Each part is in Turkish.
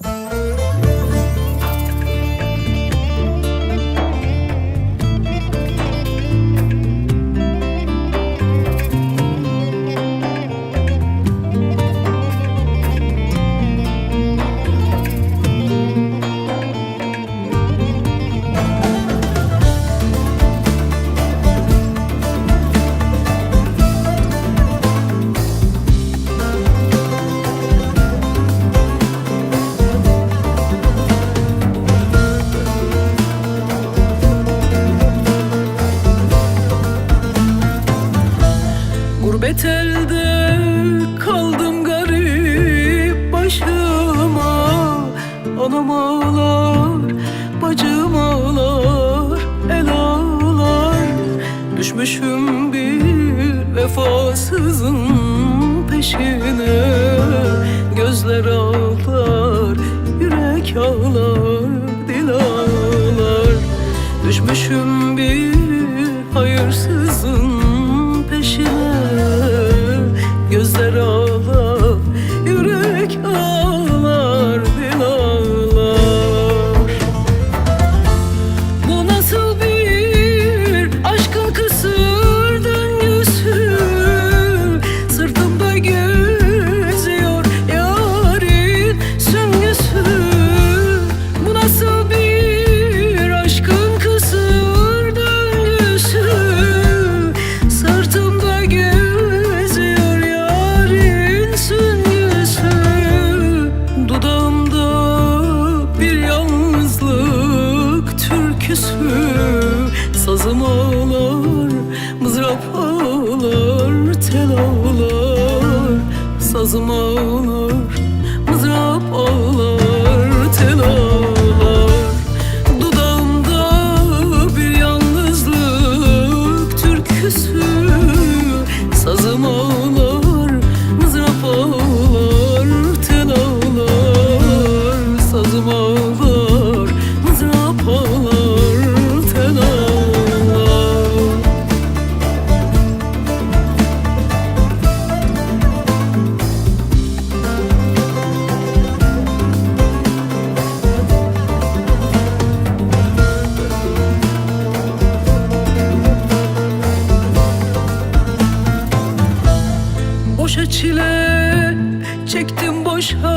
Música elde kaldım garip başıma. Anam ağlar, bacım ağlar, el ağlar. Düşmüşüm bir vefasızın peşine. Gözler ağlar, yürek ağlar, dil ağlar. Düşmüşüm bir hayırsızın peşine Gözler türküsü Sazım ağlar, mızrap ağlar, tel ağlar çile çektim boşa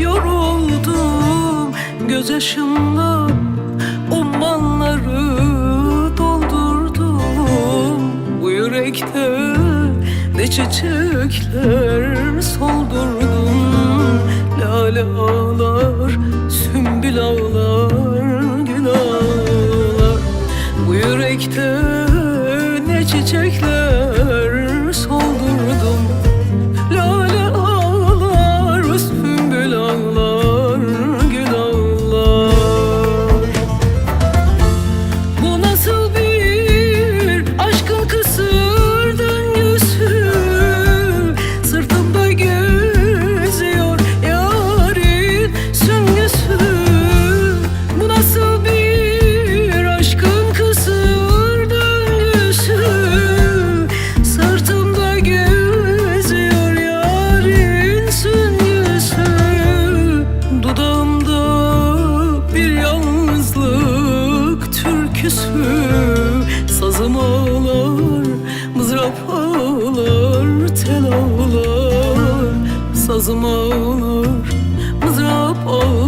yoruldum. Gözyaşımla ummanları doldurdum. Bu yürekte ne çiçekler soldurdum. Lale ağlar, sümbül ağlar, gül ağlar. Bu yürekte ne çiçekler türküsü Sazım ağlar, mızrap ağlar, tel ağlar Sazım ağlar, mızrap ağlar